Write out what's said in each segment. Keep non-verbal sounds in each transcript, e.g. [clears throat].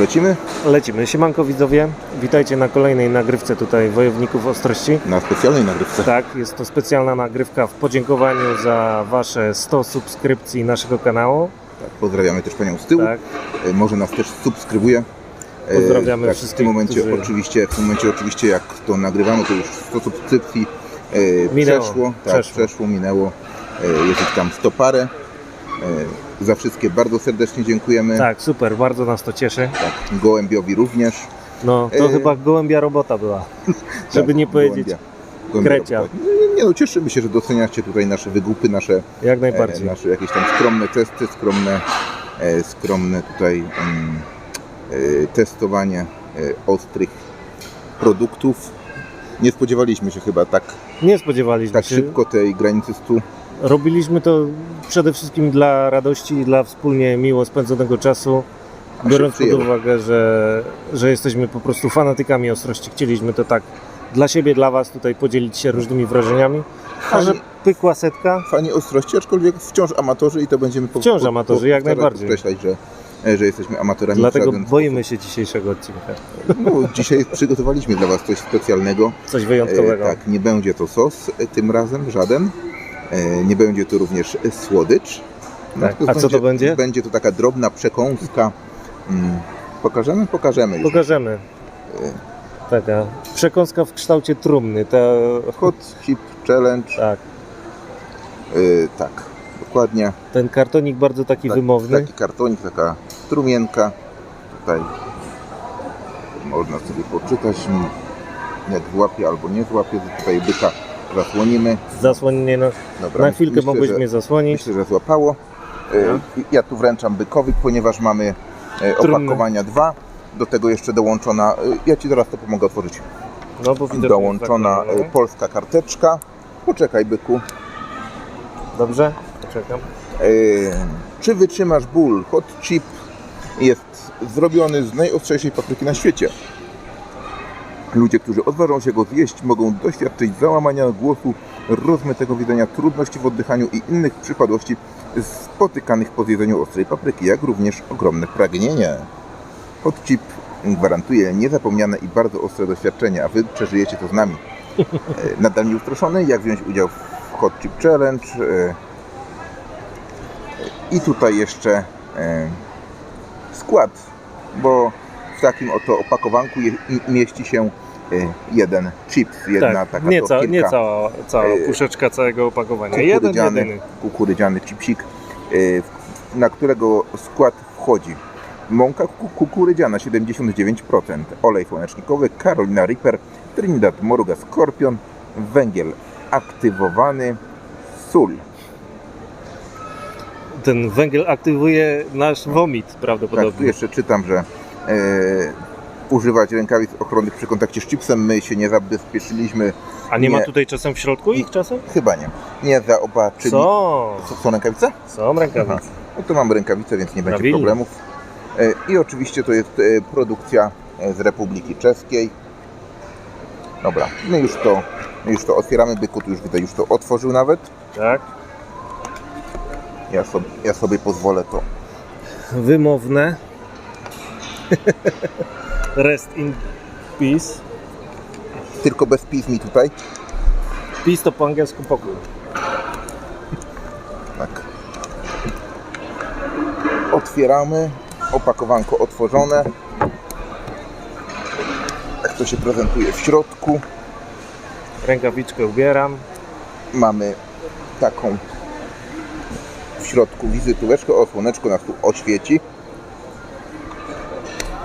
Lecimy Lecimy. Siemanko widzowie, witajcie na kolejnej nagrywce tutaj Wojowników Ostrości. na specjalnej nagrywce. Tak, jest to specjalna nagrywka w podziękowaniu za Wasze 100 subskrypcji naszego kanału. Tak, pozdrawiamy też Panią z tyłu. Tak, E, Może nas też subskrybuje. E, Pozdrawiamy tak, W wszystkich, tym momencie którzy- oczywiście, w tym momencie oczywiście jak to nagrywamy, to już 100 subskrypcji e, Minęło, przeszło, tak, przeszło. przeszło, minęło. Jest ich tam 100 parę. E, Za wszystkie bardzo serdecznie dziękujemy. tak, super, bardzo nas to cieszy. Tak, Gołębiowi również. No, to E, chyba gołębia robota była, [laughs] żeby Tak, nie powiedzieć. Gołębia. Krecia. Nie, no, cieszymy się, że doceniacie tutaj nasze wygupy, nasze Jak e, najbardziej. nasze jakieś tam skromne testy, skromne, e, skromne tutaj mm, e, testowanie e, ostrych produktów. Nie spodziewaliśmy się chyba tak, Nie spodziewaliśmy tak się. szybko tej granicy 100. Robiliśmy to przede wszystkim dla radości i dla wspólnie miło spędzonego czasu. A Biorąc pod uwagę, że, że jesteśmy po prostu fanatykami ostrości, chcieliśmy to tak dla siebie, dla Was tutaj podzielić się różnymi wrażeniami. A że pykła setka, fani ostrości, aczkolwiek wciąż amatorzy i to będziemy po, Wciąż amatorzy, jak starać najbardziej. podkreślać, że, e, że jesteśmy amatorami. dlatego żaden boimy się dzisiejszego odcinka. No, dzisiaj przygotowaliśmy dla Was coś specjalnego. Coś E, wyjątkowego. tak, nie będzie to sos e, tym razem, żaden. E, nie będzie to również e, słodycz. Tak, Natomiast a co to będzie? Będzie to taka drobna przekąska. Mm, pokażemy? Pokażemy już. Pokażemy. Taka przekąska w kształcie trumny. Ta, Hot Chip Challenge. tak, E, tak, dokładnie. ten kartonik bardzo taki Tak, wymowny. Taki kartonik, taka strumienka. Tutaj można sobie poczytać, mm, jak złapie albo nie złapie. Tutaj byka zasłonimy. Zasłonienie, no, Dobra, na chwilkę myślę, mogłeś że- mnie zasłonić. Myślę, że złapało. E, Ja tu wręczam bykowi, ponieważ mamy e, Trumny. opakowania dwa. Do tego jeszcze dołączona, e, ja Ci zaraz to pomogę otworzyć, No, bo widzę, dołączona tak, polska karteczka. Poczekaj byku. Dobrze, poczekam. Czy wytrzymasz ból? Hot chip jest zrobiony z najostrzejszej papryki na świecie. Ludzie, którzy odważą się go zjeść, mogą doświadczyć załamania głosu, rozmytego widzenia, trudności w oddychaniu i innych przypadłości spotykanych po zjedzeniu ostrej papryki, jak również ogromne pragnienie. Hot chip gwarantuje niezapomniane i bardzo ostre doświadczenie, a Wy przeżyjecie to z nami. E, Nadal nieustraszony, jak wziąć udział w Hot Chip Challenge. e, I tutaj jeszcze e, skład, bo w takim oto opakowanku mieści się jeden chips, jedna tak, taka nie, ca, nie cała, cała E, puszeczka całego opakowania. Jeden, kukurydziany, jedyny. kukurydziany chipsik, w- na którego skład wchodzi mąka ku- kukurydziana 79%, olej słonecznikowy, Carolina Reaper, Trinidad Moruga Scorpion, węgiel aktywowany, sól. Ten węgiel aktywuje nasz womit Tak, tu prawdopodobnie. jeszcze czytam, że używać rękawic ochronnych przy kontakcie z chipsem. My się nie zabezpieczyliśmy, A nie, ma nie. tutaj czasem w środku ich czasem? chyba nie. Nie zaopatrzyli. Są, Co, są rękawice? są rękawice. No to mamy rękawice, więc nie będzie problemów. E, I oczywiście to jest e, produkcja e, z Republiki Czeskiej. Dobra, my już to, my już to otwieramy. Byku tu już widzę, już to otworzył nawet. Tak, Ja sobie, ja sobie pozwolę to. wymowne. Rest in peace. Tylko bez pismi tutaj. Peace to po angielsku pokój. Tak. Otwieramy. Opakowanko otworzone. Jak to się prezentuje w środku. Rękawiczkę ubieram. Mamy taką w środku wizytóweczkę. O, słoneczko nas tu oświeci.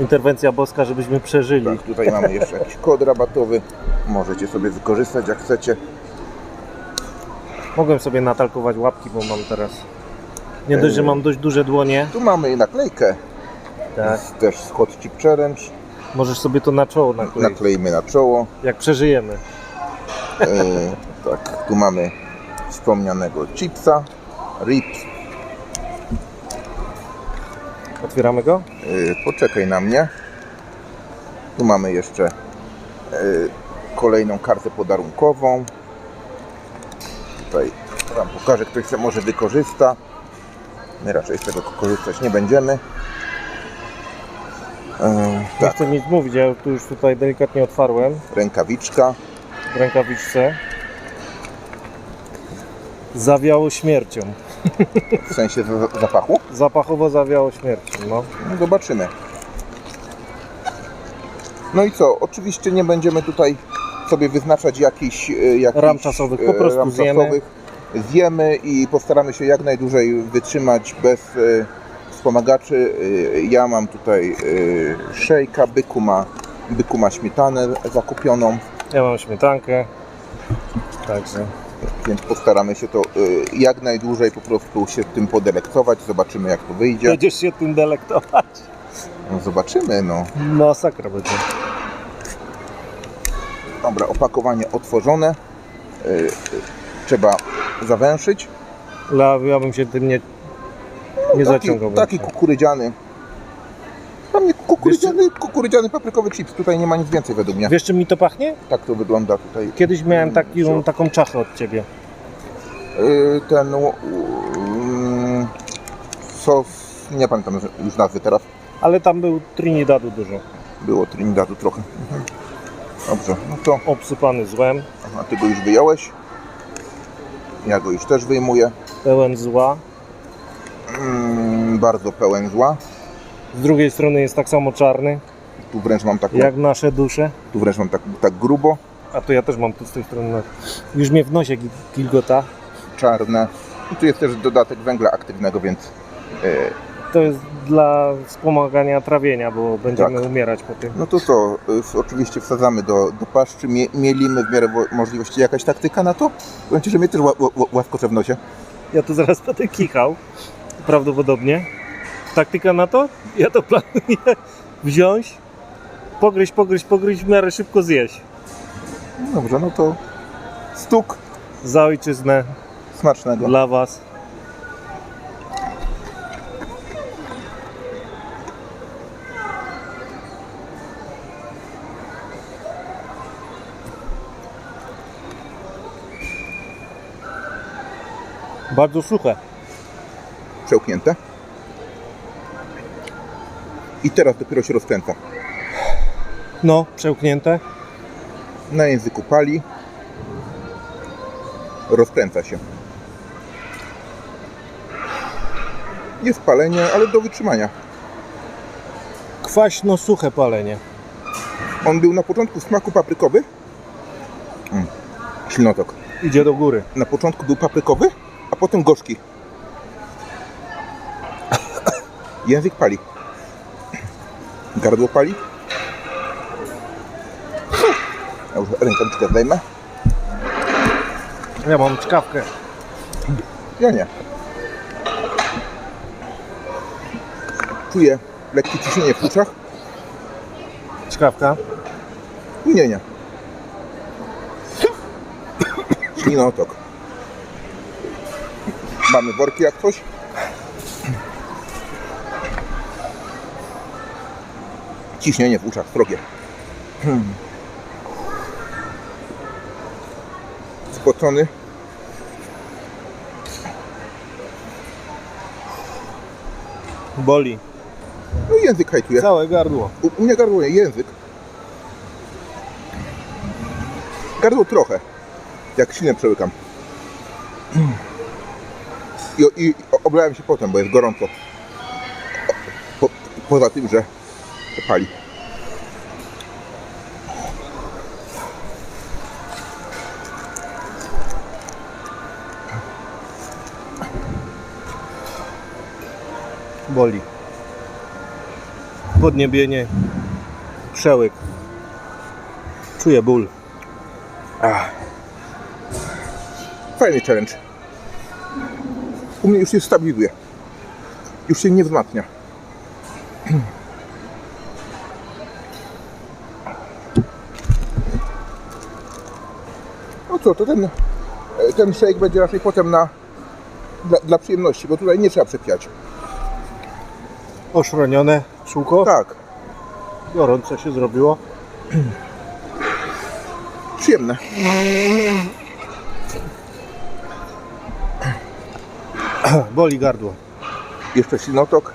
Interwencja boska, żebyśmy przeżyli. Tak, tutaj mamy jeszcze jakiś kod rabatowy. Możecie sobie wykorzystać jak chcecie. Mogłem sobie natalkować łapki, bo mam teraz. Nie dość, że mam dość duże dłonie. Tu mamy naklejkę. Tak. Jest też Hot Chip Challenge. Możesz sobie to na czoło nakleić. Naklejmy na czoło. Jak przeżyjemy. E, tak, tu mamy wspomnianego chipsa, rips. Otwieramy go? E, poczekaj na mnie. Tu mamy jeszcze e, kolejną kartę podarunkową. Tutaj Wam pokażę, ktoś se może wykorzysta. My raczej z tego korzystać nie będziemy. Nie tak, chcę nic mówić, ja tu już tutaj delikatnie otwarłem rękawiczka. w rękawiczce. Zawiało śmiercią. W sensie za- zapachu? Zapachowo zawiało śmiercią, no. No zobaczymy. No i co? Oczywiście nie będziemy tutaj sobie wyznaczać jakichś, jakichś Ram czasowych, po e, prostu ram zjemy. czasowych. Zjemy i postaramy się jak najdłużej wytrzymać bez e, wspomagaczy. Ja mam tutaj e, szejka, byku ma, byku ma śmietanę zakupioną, Ja mam śmietankę. Także więc postaramy się to e, jak najdłużej po prostu się tym podelektować. Zobaczymy jak to wyjdzie. będziesz się tym delektować. No, zobaczymy, no. Masakra będzie. Dobra, opakowanie otworzone. Y, y, Trzeba zawęszyć. Ja bym się tym nie, nie taki, zaciągał. taki kukurydziany. Tam nie kukurydziany, kukurydziany paprykowy chips. Tutaj nie ma nic więcej według mnie. Wiesz czym mi to pachnie? Tak to wygląda tutaj. Kiedyś miałem taki, Co? taką czachę od ciebie. Y, Ten mm, sos, nie pamiętam już nazwy teraz. Ale tam był Trinidadu dużo. Było Trinidadu trochę. Mhm. Dobrze, no to Obsypany złem, aha, ty go już wyjąłeś. Ja go już też wyjmuję. pełen zła. Mm, bardzo pełen zła. Z drugiej strony jest tak samo czarny, Tu wręcz mam taką, jak nasze dusze. tu wręcz mam tak, tak grubo. A to ja też mam tu z tej strony. Już mnie w nosie gi- gilgota. czarne. I tu jest też dodatek węgla aktywnego, więc e, To jest dla wspomagania trawienia, bo będziemy Tak. umierać po tym. no to co, e, oczywiście wsadzamy do, do paszczy, mie, mielimy w miarę wo- możliwości. Jakaś taktyka na to? Powiem Ci, że mnie też ła, ła, w nosie. Ja tu zaraz będę kichał. Prawdopodobnie. Taktyka na to? Ja to planuję wziąć, pogryźć, pogryźć, pogryźć, w miarę szybko zjeść. Dobrze, no to stuk Za ojczyznę, smacznego. dla Was. Bardzo suche. Przełknięte. I teraz dopiero się rozkręca. No, przełknięte. Na języku pali. Rozkręca się. Jest palenie, ale do wytrzymania. Kwaśno-suche palenie. On był na początku w smaku paprykowy. Mm. Ślinotok. Idzie do góry. Na początku był paprykowy, a potem gorzki. [coughs] Język pali. Gardło pali. Ja już rękawiczkę zdejmę. Ja mam czkawkę. Ja nie. Czuję lekkie ciśnienie w uszach. Czkawka. Nie, nie. Ślinotok. Mamy worki jak coś. Ciśnienie w uszach, srogie. Hmm. Spocony. Boli. No i język hajtuje. Całe gardło. U, u mnie gardło nie, język. Gardło trochę. Jak ślinę przełykam. I, i oblałem się potem, bo jest gorąco. Po, poza tym, że Boli. Podniebienie. Przełyk. Czuję ból. Ach. Fajny challenge. U mnie już się stabilizuje. Już się nie wzmacnia. [clears throat] co, to ten, ten shake będzie raczej potem na, dla, dla przyjemności, bo tutaj nie trzeba przepijać. Oszronione czółko. Tak, Gorąco się zrobiło. [clears throat] przyjemne. [clears throat] Boli gardło. Jeszcze ślinotok.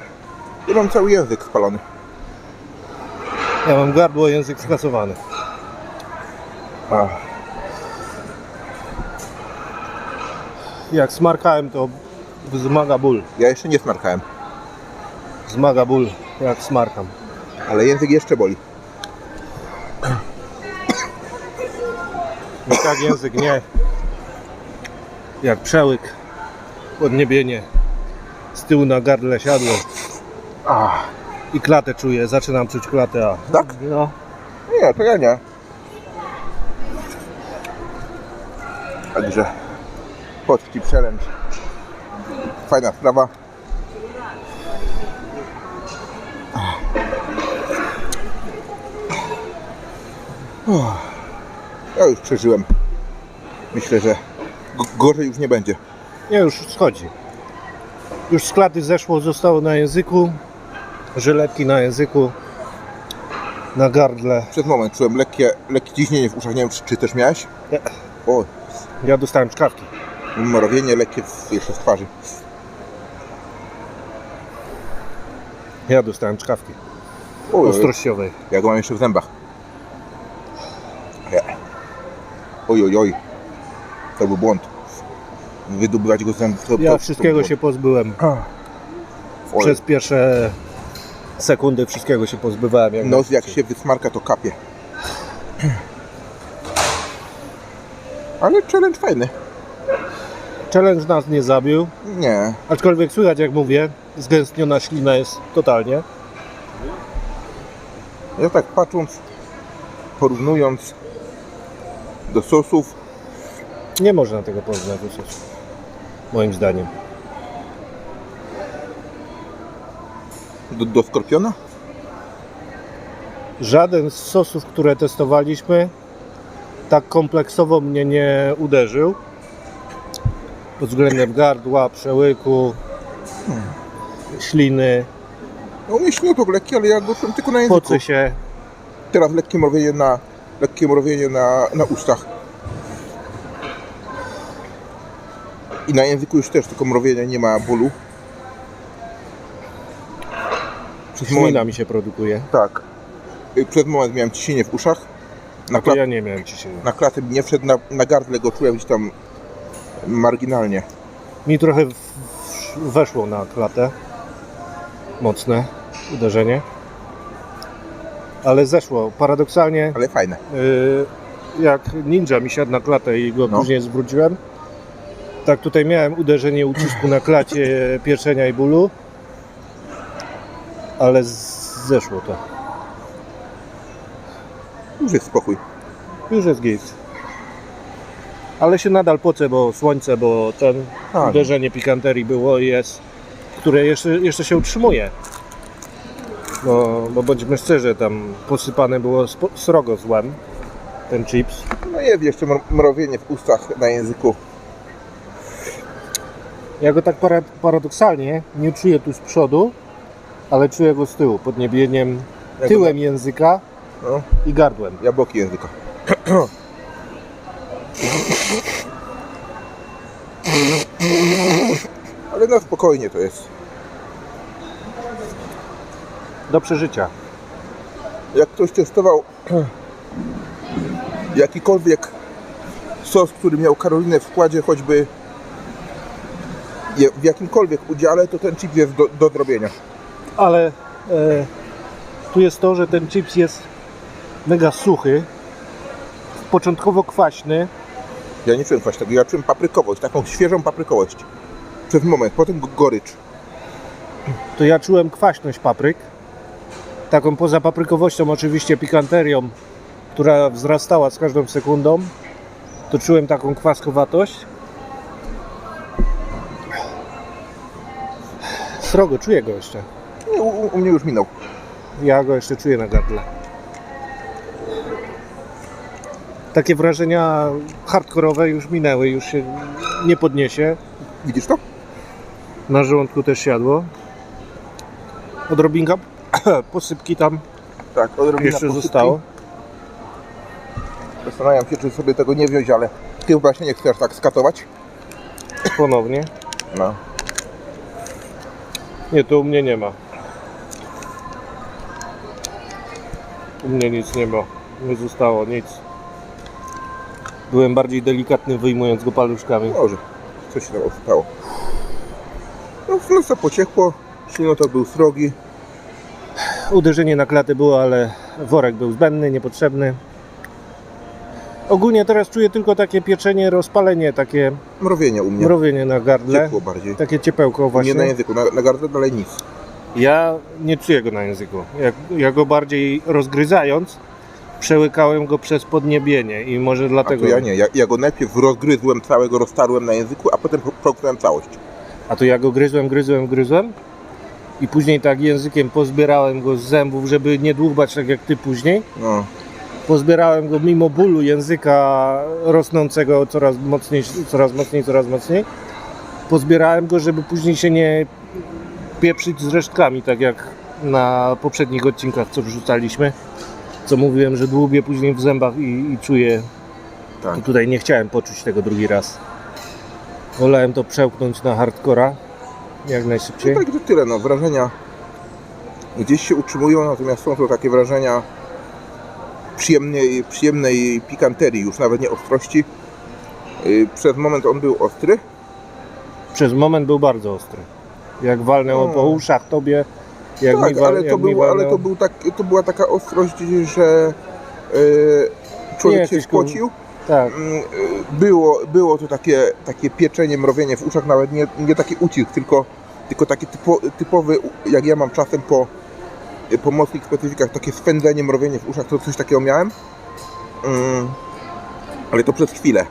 I mam cały język spalony. Ja mam gardło, język skasowany. Ach, Jak smarkałem, to wzmaga ból. ja jeszcze nie smarkałem, Zmaga ból, jak smarkam. ale język jeszcze boli. I tak język nie. Jak przełyk, podniebienie. Z tyłu na gardle siadło. Ach, I klatę czuję, zaczynam czuć klatę. A... tak? No, Nie, to ja nie. Także Chip Challenge. Fajna sprawa. Ja już przeżyłem. Myślę, że gorzej już nie będzie. nie już schodzi. Już z klaty zeszło, zostało na języku. Żyletki na języku. Na gardle. Przez moment czułem lekkie, lekkie ciśnienie w uszach. Nie wiem, czy, czy też miałeś? Nie. O, Ja dostałem czkawki. Mrowienie lekkie w, jeszcze z twarzy. Ja dostałem czkawki. Ostrościowej. Ja go mam jeszcze w zębach. Oj, oj, oj. To był błąd. Wydobywać go z zębów. To, Ja to, wszystkiego to się pozbyłem. Oj. Przez pierwsze sekundy wszystkiego się pozbywałem. Jak Nos jak się wysmarka, to kapie. Ale challenge fajny. Challenge nas nie zabił. Nie. Aczkolwiek słychać jak mówię, zgęstniona ślina jest totalnie. Ja tak patrząc, porównując do sosów, Nie można tego porównać do sosu. Moim zdaniem. do, do skorpiona, Żaden z sosów, które testowaliśmy, tak kompleksowo mnie nie uderzył. Pod względem gardła, przełyku, śliny, no u mnie śmiałek lekki, ale ja go czułem tylko na języku. pocy się. Teraz lekkie mrowienie na, lekkie mrowienie na, na ustach. I na języku już też tylko mrowienie, nie ma bólu. Przez moment, Ślina mi się produkuje. tak. Y, Przez moment miałem ciśnienie w uszach. Na, To kla- ja nie miałem dzisiaj. na klatę nie wszedł, na, na gardle go czułem gdzieś tam marginalnie. Mi trochę weszło na klatę. Mocne uderzenie. Ale zeszło. Paradoksalnie, Ale fajne. yy, jak ninja mi siadł na klatę i go No. później zwróciłem, tak tutaj miałem uderzenie ucisku na klacie [laughs] pierzenia i bólu. Ale zeszło to. Już jest spokój. Już jest git. Ale się nadal pocę, bo słońce, bo ten Tak. uderzenie pikanterii było i jest, które jeszcze, jeszcze się utrzymuje. No, bo bądźmy szczerzy, tam posypane było srogo złem, ten chips. No jest jeszcze mr- mrowienie w ustach, na języku. Ja go tak para, paradoksalnie nie czuję tu z przodu, ale czuję go z tyłu, podniebieniem Jak tyłem języka No, i gardłem. ja boki języka. [clears throat] Ale na spokojnie to jest. Do przeżycia. Jak ktoś testował [clears throat] jakikolwiek sos, który miał Karolinę w składzie, choćby w jakimkolwiek udziale, to ten chip jest do, do zrobienia. ale e, tu jest to, że ten chips jest mega suchy, początkowo kwaśny, Ja nie czułem właśnie tego, ja czułem paprykowość, taką świeżą paprykowość. Przez moment, potem go- gorycz. to ja czułem kwaśność papryk, taką poza paprykowością oczywiście pikanterią, która wzrastała z każdą sekundą, to czułem taką kwaskowatość. Srogo, czuję go jeszcze. U, u mnie już minął. Ja go jeszcze czuję na gardle. Takie wrażenia hardkorowe już minęły, już się nie podniesie. Widzisz to? Na żołądku też siadło. Odrobinka [clears throat] posypki tam Tak, odrobina jeszcze posypki. zostało. Zastanawiam się, czy sobie tego nie wziąć, ale ty się nie chcesz tak skatować. Ponownie. No. Nie, to u mnie nie ma. U mnie nic nie ma. Nie zostało nic. Byłem bardziej delikatny wyjmując go paluszkami. Może, coś się tam odstało. No, nosa pociekło, silnotok był srogi. Uderzenie na klatę było, ale worek był zbędny, niepotrzebny. Ogólnie teraz czuję tylko takie pieczenie, rozpalenie, takie Mrowienie u mnie. mrowienie na gardle. Ciepło bardziej. Takie ciepełko Nie właśnie. na języku, na, na gardle dalej nic. Ja nie czuję go na języku. Jak, ja go bardziej rozgryzając, przełykałem go przez podniebienie i może A dlatego. to ja nie. Ja, ja go najpierw rozgryzłem całego, roztarłem na języku, a potem połknąłem całość. A to ja go gryzłem, gryzłem, gryzłem i później tak językiem pozbierałem go z zębów, żeby nie dłubać tak jak ty później. No, Pozbierałem go mimo bólu języka rosnącego coraz mocniej, coraz mocniej, coraz mocniej. Pozbierałem go, żeby później się nie pieprzyć z resztkami, tak jak na poprzednich odcinkach, co wrzucaliśmy. Co mówiłem, że dłubię później w zębach i, i czuję. tak. To tutaj nie chciałem poczuć tego drugi raz. Wolałem to przełknąć na hardcora jak najszybciej. No także tyle, no wrażenia gdzieś się utrzymują, natomiast są to takie wrażenia przyjemnej, przyjemnej pikanterii, już nawet nie ostrości. Yy, Przez moment on był ostry, Przez moment był bardzo ostry. Jak walnęło No. po uszach tobie, jak tak, mi, ale, to był, ale to, był tak, to była taka ostrość, że yy, człowiek Nie, się spocił. Tak, Mm, yy, Było, było to takie, takie pieczenie, mrowienie w uszach, nawet nie, nie taki ucisk, tylko, tylko taki typo, typowy, jak ja mam czasem po, po mocnych specyfikach, takie swędzenie, mrowienie w uszach, to coś takiego miałem. Mm, ale to przez chwilę.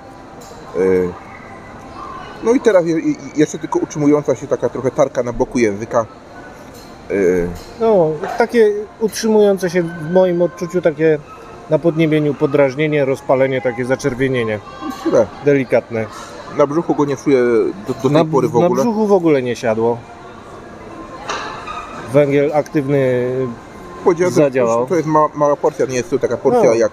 No i teraz jeszcze tylko utrzymująca się taka trochę tarka na boku języka. Yy, no takie utrzymujące się w moim odczuciu takie na podniebieniu podrażnienie, rozpalenie, takie zaczerwienienie tyle. delikatne. Na brzuchu go nie czuję do, do tej Na, pory w na ogóle. brzuchu w ogóle nie siadło. Węgiel aktywny, Powiedziałem, zadziałał. To jest mała, mała porcja, nie jest to taka porcja No. jak,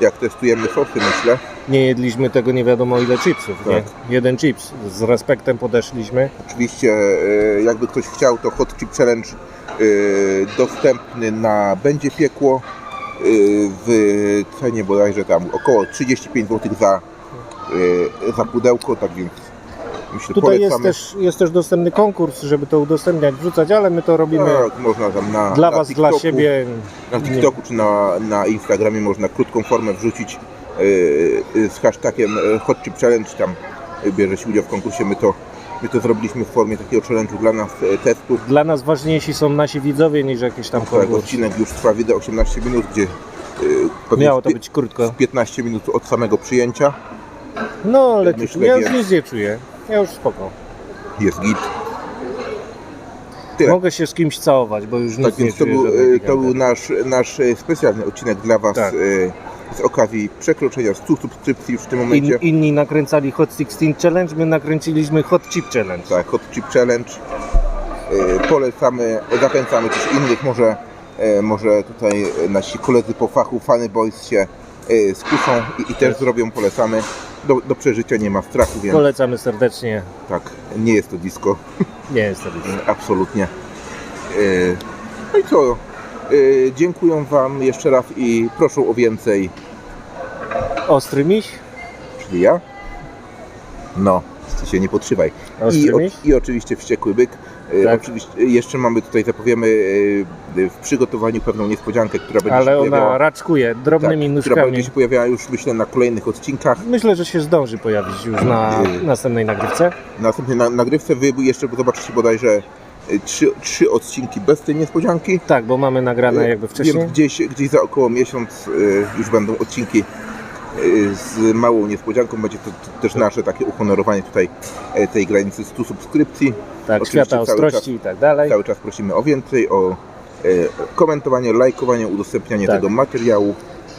jak testujemy sosy, myślę. Nie jedliśmy tego nie wiadomo ile chipsów, nie? Tak. Jeden chips, z respektem podeszliśmy. Oczywiście, e, jakby ktoś chciał, to Hot Chip Challenge e, dostępny na Będzie Piekło e, w cenie bodajże tam około 35 zł za, za pudełko, tak więc myślę, Tutaj jest też, jest też dostępny konkurs, żeby to udostępniać, wrzucać, ale my to robimy Tak, można tam na, dla na Was, dla TikToku, siebie. Na TikToku czy na, na Instagramie można krótką formę wrzucić z hashtagiem e, Hot Chip Challenge, tam bierze się udział w konkursie. My to, my to zrobiliśmy w formie takiego challenge'u dla nas testu. Dla nas ważniejsi są nasi widzowie niż jakieś tam Tak, konkurs. odcinek już trwa wideo 18 minut, gdzie Miało to być krótko. z 15 minut od samego przyjęcia No ale Myślę, ja już nic nie czuję. Ja już spoko. jest git. Tyle. Mogę się z kimś całować, bo już nic Tak nie więc to czuję. był, to był nasz, nasz specjalny odcinek dla Was Tak. Z okazji przekroczenia 100 subskrypcji już w tym In, momencie. inni nakręcali Hot 16 Challenge, my nakręciliśmy Hot Chip Challenge. tak, Hot Chip Challenge. E, Polecamy, zachęcamy też innych, może, e, może tutaj e, nasi koledzy po fachu, Funny Boys się skuszą i, i też Tak. zrobią, polecamy. Do, do przeżycia nie ma strachu, więc Polecamy serdecznie. tak, nie jest to disco, Nie jest to nic. absolutnie. No i co? E, Dziękuję Wam jeszcze raz i proszę o więcej, Ostry miś? czyli ja. No, ty się nie. Ostry I, o? I oczywiście wściekły byk. E, Tak. Oczywiście jeszcze mamy tutaj, zapowiemy e, w przygotowaniu pewną niespodziankę, która będzie Ale się ona pojawiała, raczkuje tak, drobnymi która nóżkami. będzie się pojawiała już myślę na kolejnych odcinkach. Myślę, że się zdąży pojawić już na następnej nagrywce. Następnie na nagrywce wy jeszcze zobaczycie bodajże trzy, trzy odcinki bez tej niespodzianki. Tak, bo mamy nagrane jakby wcześniej. Więc gdzieś, gdzieś za około miesiąc e, już będą odcinki z małą niespodzianką. Będzie to, też nasze takie uhonorowanie tutaj tej granicy 100 subskrypcji. Tak, oczywiście świata ostrości i tak dalej. Cały czas prosimy o więcej, o komentowanie, lajkowanie, udostępnianie Tak. tego materiału.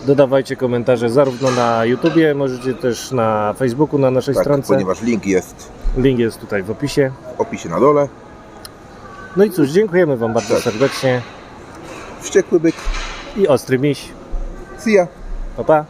Dodawajcie komentarze zarówno na YouTubie, możecie też na Facebooku, na naszej Tak, stronce. ponieważ link jest Link jest tutaj w opisie. w opisie na dole. No i cóż, dziękujemy Wam bardzo serdecznie Wściekły byk. i ostry miś. See ya. Pa, pa.